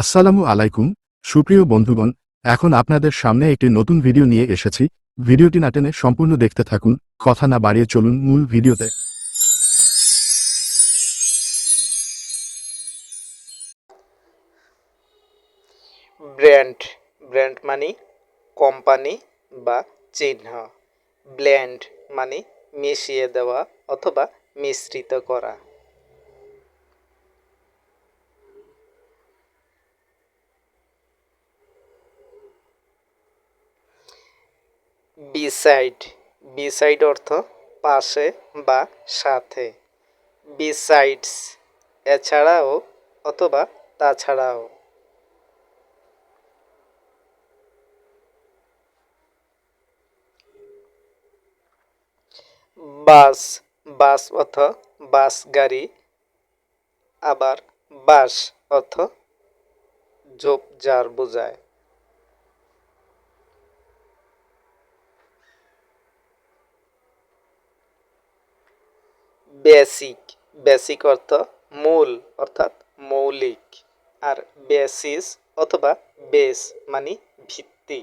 আসসালামু আলাইকুম, সুপ্রিয় বন্ধুগণ, এখন আপনাদের সামনে একটি নতুন ভিডিও নিয়ে এসেছি। ভিডিওটি না টেনে সম্পূর্ণ দেখতে থাকুন, কথা না বাড়িয়ে চলুন মূল ভিডিওতে। ব্র্যান্ড ব্র্যান্ড মানে কোম্পানি বা চিহ্ন। ব্লেন্ড মানে মিশিয়ে দেওয়া অথবা মিশ্রিত করা। বিসাইড বিসাইড অর্থ পাশে বা সাথে। বিসাইডস এছাড়াও অথবা তাছাড়াও। বাস বাস অর্থ বাস গাড়ি। আবার বাস অর্থ ঝোপঝাড় বোঝায়। বেসিক বেসিক অর্থ মূল, অর্থাৎ মৌলিক। আর বেসিস অথবা বেস মানে ভিত্তি।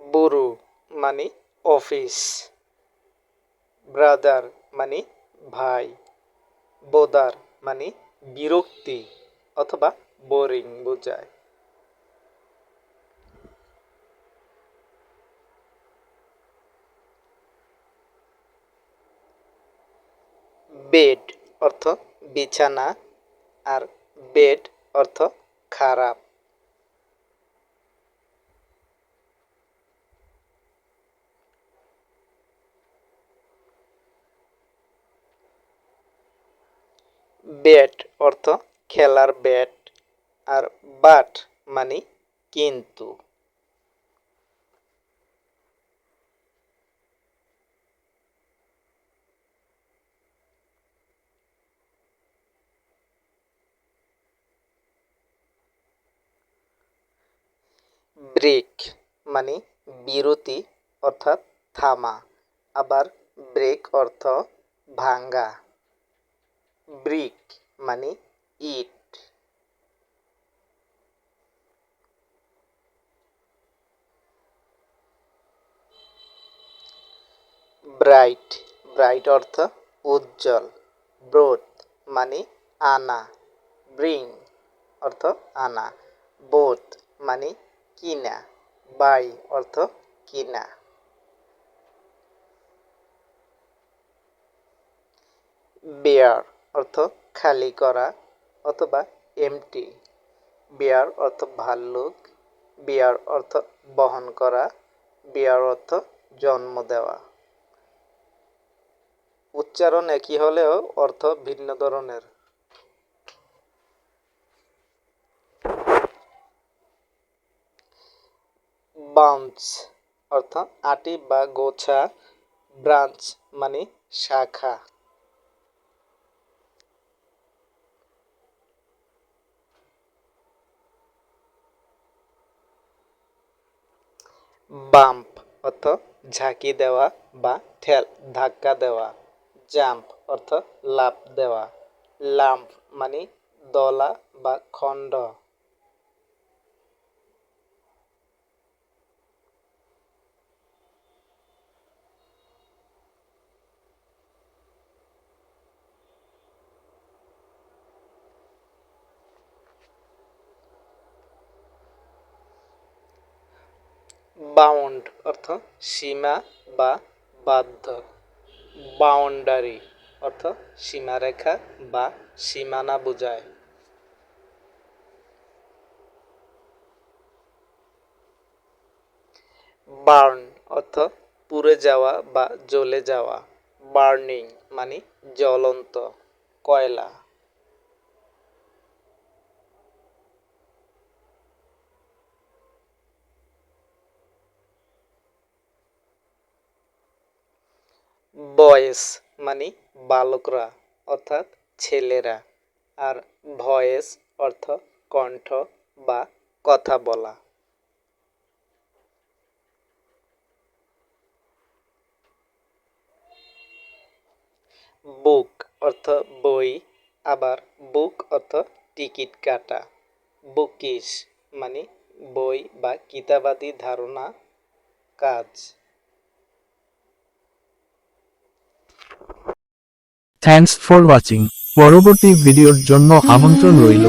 বুরু মানে অফিস ব্রাদার মানে ভাই। বোদার মানে বিরক্তি অথবা বোরিং বোঝায়। বেড অর্থ বিছানা আর বেড অর্থ খারাপ। ব্যাট অর্থ খেলার ব্যাট আর বাট মানে কিন্তু। ব্রেক মানে বিরতি অর্থাৎ থামা, আবার ব্রেক অর্থ ভাঙ্গা। ব্রিক মানে ইট। ব্রাইট ব্রাইট অর্থ উজ্জ্বল। ব্রোথ মানে আনা। ব্রিং অর্থ আনা। বোথ মানে কিনা? বাই অর্থ কিনা। বেয়ার অর্থ খালি করা অথবা এমটি বেয়ার অর্থ ভাল্লুক বিয়ার অর্থ বহন করা। বিয়ার অর্থ জন্ম দেওয়া। উচ্চারণ একই হলেও অর্থ ভিন্ন ধরনের। বাউন্স অর্থ আটি বা গোছা, ব্রাঞ্চ মানে শাখা। বাম্প অর্থ ঝাঁকি দেওয়া বা ঠেল, ধাক্কা দেওয়া। জাম্প অর্থ লাফ দেওয়া। লাম্প মানে দলা বা খণ্ড। বাউন্ড, অর্থ সীমা বা বাধ্য। বাউন্ডারি, অর্থ সীমারেখা বা সীমানা বোঝায়। বার্ন, অর্থ পুড়ে যাওয়া বা জ্বলে যাওয়া। বার্নিং মানে জ্বলন্ত কয়লা। বয়েস মানে বালকরা, অর্থাৎ ছেলেরা। আর ভয়েস অর্থ কণ্ঠ বা কথা বলা। বুক অর্থ বই, আবার বুক অর্থ টিকিট কাটা। বুকিস মানে বই বা কিতাবাদি ধারণা কাজ। থ্যাঙ্কস ফর ওয়াচিং পরবর্তী ভিডিওর জন্য আমন্ত্রণ রইল।